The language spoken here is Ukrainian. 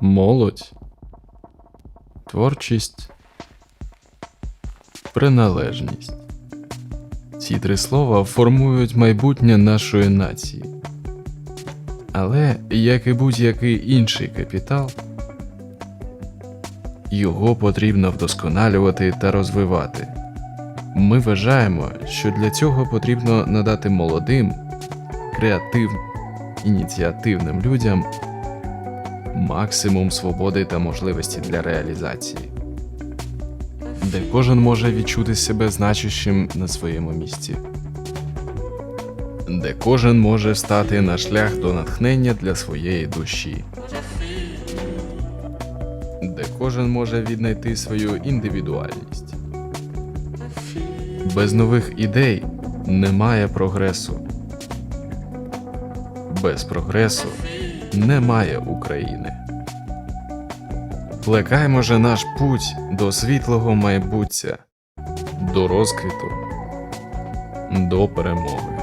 молодь, творчість, приналежність. Ці три слова формують майбутнє нашої нації. Але, як і будь-який інший капітал, його потрібно вдосконалювати та розвивати. Ми вважаємо, що для цього потрібно надати молодим, креативним, ініціативним людям максимум свободи та можливості для реалізації, де кожен може відчути себе значущим на своєму місці, де кожен може стати на шлях до натхнення для своєї душі, де кожен може віднайти свою індивідуальність. Без нових ідей немає прогресу. Без прогресу немає України. Плекаймо же наш путь до світлого майбуття, до розквіту, до перемоги.